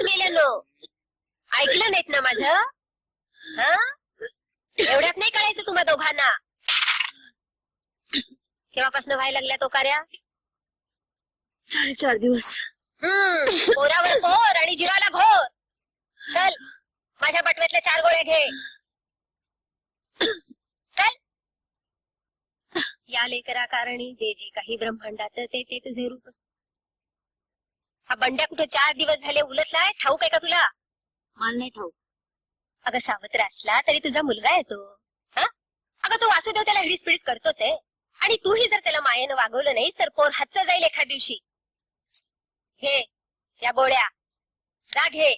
मुलांनो ऐकलं नाहीत ना माझं? एवढ्यात नाही करायचं तुम्हा दोघांना. केव्हापासून व्हायला लागल्या तो कार्या? साडे चार दिवस. हम्म पोरावर पोर आणि जीवाला घोर चल माझ्या बटव्यातल्या चार गोळ्या घे. या लेकरा कारणी जे जे काही ब्रह्मांडात ते ते तुझे रूप असते. हा बंड्या कुठे चार दिवस झाले उलटलाय? ठाऊक आहे का तुला? मला नाही ठाऊक. अगं सावत्र असला तरी तुझा मुलगा आहे तो. हं? अगं तो वासुदेव त्याला हिडीस पिडीस करतोच आहे. आणि तूही जर त्याला मायेनं वागवलं नाही तर पोर हातचं जाईल एखाद दिवशी? घे या गोळ्या जा घे.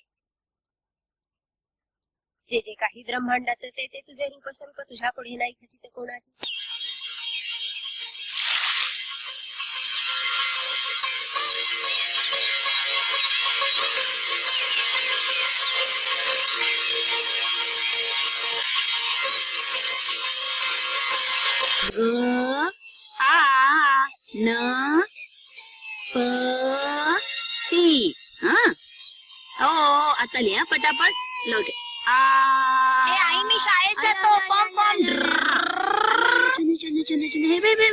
जे जे काही ब्रह्मांडाचं ते ते तुझे रूप स्वरूप तुझ्या पुढे नाही खचित कोणाचे. ग आ न प टी हा आता लिहा पटापट. लवते आ ए, आई, मी शाळेत जातो. पॉम, पॉम. चंद चंद चंद चंद हे बे बे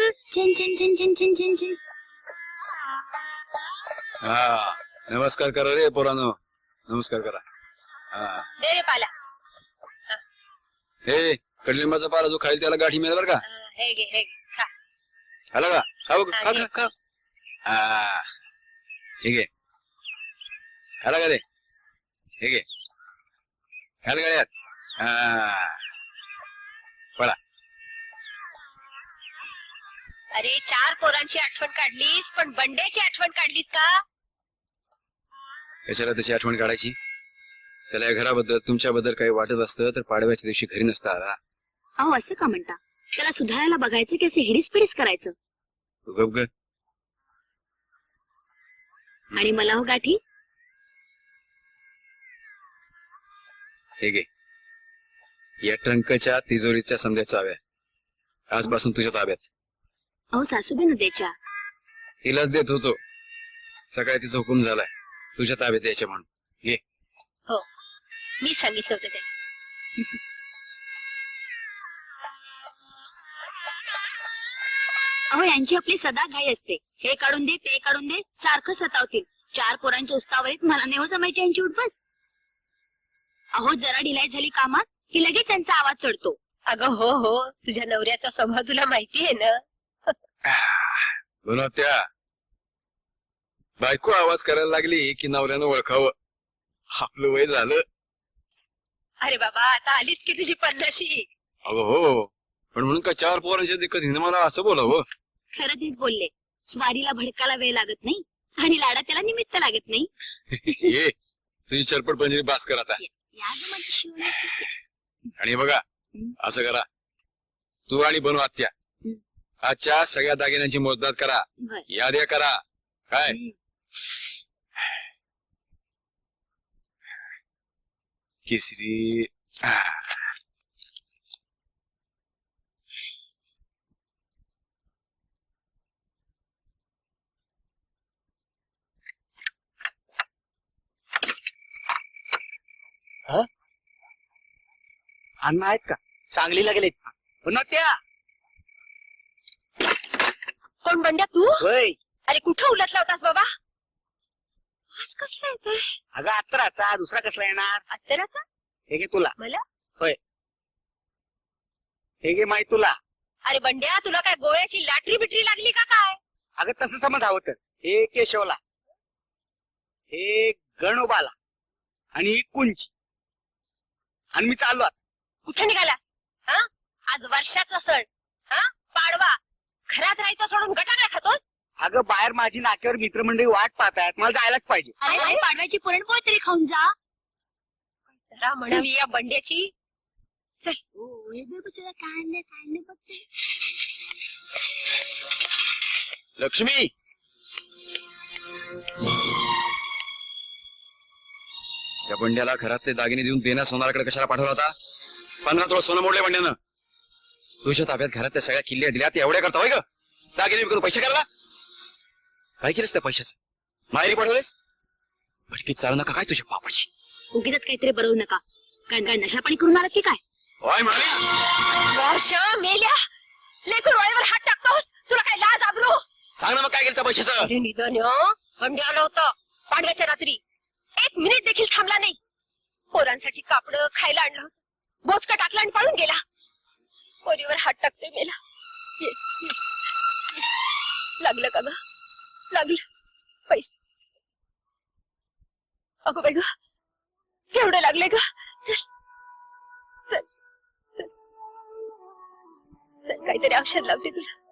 हा. नमस्कार करा रे पोरानो. नमस्कार करा. हा. दे रे पाला. हे कडलिंबाचा पाला जो खाईल त्याला गाठी मिळेल बरं का? घाल गळ्यात हा पळा अरे चार पोरांची आठवण काढलीस पण बंड्याची आठवण काढलीस का कशाला तशी आठवण काढायची त्याला या घराबद्दल तुमच्याबद्दल काही वाटत असतं तर पाडव्याच्या दिवशी घरी नसता आला अहो असं का म्हणता त्याला सुधारायला बघायचं की असं हिडीस पिडीस करायचं? तू गप ग आणि मला हो गाठी. हे घे. या ट्रंकच्या तिजोरीच्या समजा चाव्या. आजपासून तुझ्या ताब्यात. अहो सासूबी न द्यायच्या. तिलाच देत होतो. सकाळी तिचा हुकूम झालाय. तुझ्या ताब्यात यायच्या म्हणून. घे. हो. मी सांगितलं होतं ते. अहो यांची आपली सदा घाई असते. हे काढून दे ते काढून दे सारखं सतावतील. चार पोरांच्या उस्तावरीत मला नेव जमायची यांची उठबस. अहो जरा ढिलाई झाली कामात की लगेच त्यांचा आवाज चढतो. अगं हो हो तुझ्या नवऱ्याचा स्वभाव तुला माहिती आहे ना? बोला त्या. बायको आवाज करायला लागली की नवऱ्यानं ओळखावं. आपलं वय झालं. अरे बाबा आता आलीच की तुझी पन्नाशी? अगं हो. पण म्हणून का चार पोरांच्या दिक्कत हिने मला असं बोलावं? खरं तेच बोलले. स्वारीला भडकाला वेळ लागत नाही आणि लाडा त्याला निमित्त लागत नाही. ये तुझी चरपट पंजरी बास कर आता. या गं माझी शिवणी. आणि बघा असं करा. तू आणि बनू आत्या. हं. आजच्या सगळ्या दागिन्यांची मोजदाद करा. बर. याद्या करा. काय? हं. केसरी. आह. अन्न आहेत का? सांगलीला गेले पुन्हा त्या कोण बंड्या तू? होय. अरे कुठं उलटला होतास बाबा? आज कसला येतोय? अगं अत्तराचा. दुसरा कसला येणार? अत्तराचा? हे घे तुला. मला? हे घे माहीत तुला. अरे बंड्या तुला काय गोव्याची लॅटरी बिटरी लागली का काय? अगं तसं समज हवं तर. हे केशवला. हे गणोबाला. आणि ही कुंची आणि मी चाललो आता. कुठे निघालास? हा? आज वर्षाचा सण. हा? पाडवा. घरात राहायचं सोडून गटाकडे खातोस? अगं बाहेर माझी नाक्यावर मित्रमंडळी वाट पाहतायत. मला जायलाच पाहिजे. अरे अरे, पाडव्याची पुरणपोळी तरी खाऊन जा. जरा म्हणावी या बंड्याची. हे बघ ते. लक्ष्मी! त्या बंड्याला घरातले दागिने देऊन बेना सोनाराकडे कशाला पाठवला होता? पंधरा तोळ सोनं मोडले बंड्यानं. तुझ्या ताब्यात घरातल्या सगळ्या किल्ल्या दिल्या त्या एवढ्या करता होय ग? दागिने विकून पैसे करायला काय केलंस त्या पैशाचं? माहेरी पाठवलेस भटकी चालू नका काय तुझ्या पापाची उगीच काहीतरी बरवू नका. काय काय नशा पाणी करून आलात की काय? होय म्हणाली वर्ष मेल्या. लेकरू डोळ्यावर हात टाकतोस. तुला काय लाज आबरू? सांग ना मग काय केलं त्या पैशाचं? निधन अंडे आलं होतं. पाडव्याच्या रात्री. एक मिनिट देखील थांबला नाही. पोरांसाठी कापड खायला आणलं बोचका टाकला आणि पळून गेला. पोरीवर हात टाकते मेला. लागलं का ग? लागलं. पैसे. अगो बाई ग केवढं लागले ग? चल. काहीतरी औषध लावते तुला.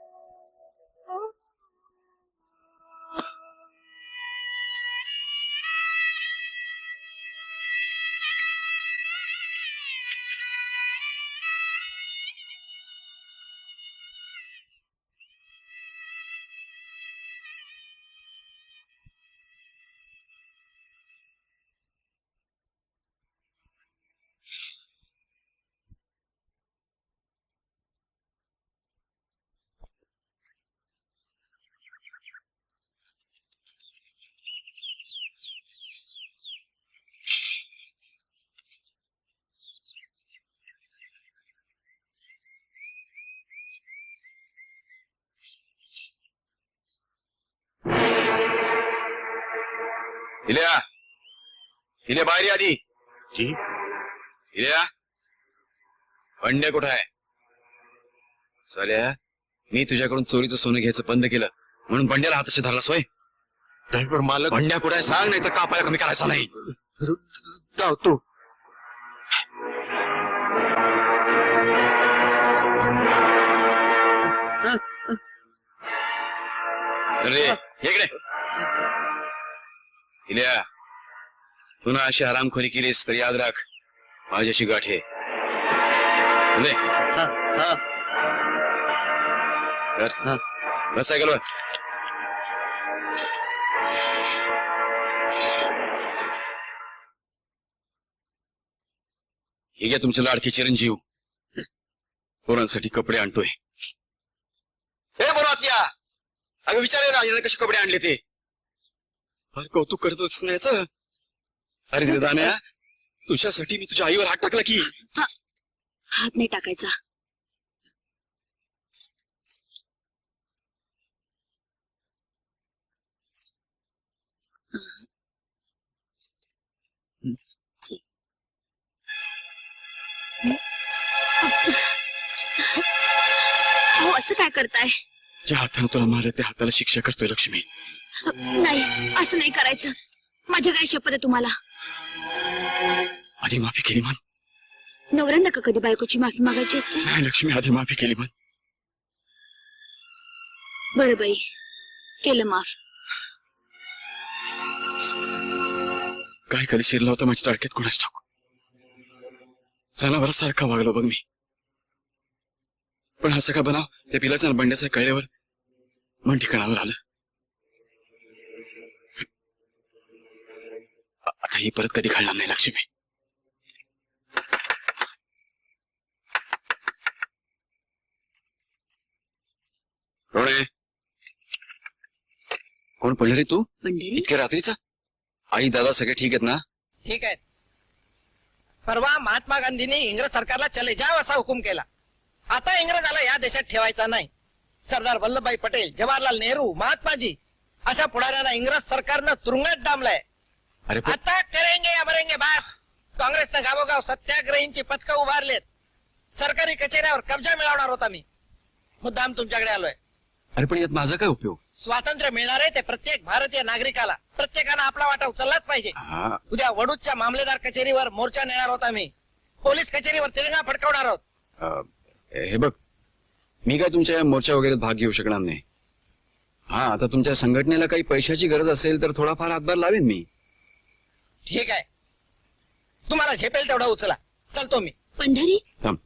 इल्या बाहेर ये आधी. इल्या पंड्या कुठं आहे? चाल्या मी तुझ्याकडून चोरीचं सोनं घ्यायचं बंद केलं. म्हणून बंड्याला हाताशी धरला सोय ड्रायव्हर मालक बंड्या कुठे आहे? सांग नाही तर कापायला कमी करायचा नाही. जातो अरे इकडे. इल्या पुन्हा अशी आरामखोरी केलीस तर याद राख माझ्याशी गाठ आहे ले, हा, हा. हा. बस हे घ्या तुमचे लाडके चिरंजीव. पोरांसाठी कपडे आणतोय. हे बरोबर या अगं विचारे कसे कपडे आणले ते? फार कौतुक करतोच नाही. अरे रे दान्या तुझ्यासाठी मी तुझ्या आईवर हात टाकला की? हात नाही टाकायचा. हो असं काय करताय? ज्या हाताने तुला मारलं त्या हाताला शिक्षा करतोय लक्ष्मी. नाही असं नाही करायचं. माझी काय शपथ आहे तुम्हाला. आधी माफी केली म्हण. नवऱ्यांना का कधी बायकोची माफी मागायची असते. नाही लक्ष्मी आधी माफी केली म्हण. बरं बाई केलं माफ. काय कधी शिरला होता माझ्या टाळक्यात कोणाच ठाकू जनावर सारखा वागलो बघ मी. पण हा सगळा बनाव त्या पिलाचा बंड्याचा कळल्यावर मन ठिकाणावर आलं. आता ही परत कधी घडणार नाही लक्ष्मी. रोणे कोण पडलं रे तू? पंढरी इतक्या रात्रीचा? आई दादा सगळे ठीक आहेत ना? ठीक आहे परवा महात्मा गांधींनी इंग्रज सरकारला चले जाव असा हुकूम केला. आता इंग्रजाला या देशात ठेवायचा नाही. सरदार वल्लभभाई पटेल जवाहरलाल नेहरू महात्माजी अशा पुढाऱ्यांना इंग्रज सरकारनं तुरुंगात डांबलाय. अरे पण आता करेंगे या बरेंगे बास. काँग्रेसनं गावोगाव सत्याग्रहींची पथकं उभारलेत. सरकारी कचेऱ्यावर कब्जा मिळवणार होता मी. मुद्दाम तुमच्याकडे आलोय. अरे पण यात माझा काय उपयोग? स्वातंत्र्य मिळणार आहे ते प्रत्येक भारतीय नागरिकाला. प्रत्येकानं आपला वाटा उचललाच पाहिजे. हा. उद्या वडूजच्या मामलेदार कचेरीवर मोर्चा नेणार होता मी पोलीस कचेरीवर तिरंगा फडकवणार आहोत. अ, हे बघ मी काय तुमच्या या मोर्चा वगैरे भाग घेऊ शकणार नाही. हा आता तुमच्या संघटनेला काही पैशाची गरज असेल तर थोडाफार हातभार लावेन मी. ठीक आहे. तुम्हाला झेपेल तेवढा उचला. चलतो मी. पंढरी? थांब.